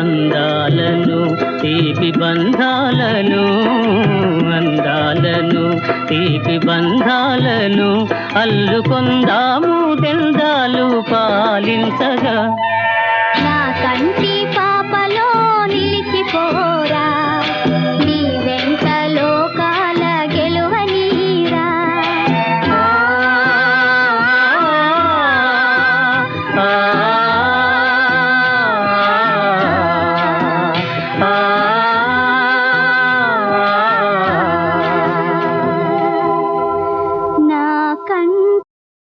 అందాలను తీపి బంధాలను అందాలను తీపి బంధాలను అల్లుకొందాము దెందాలు పాలించగా. నా కంటి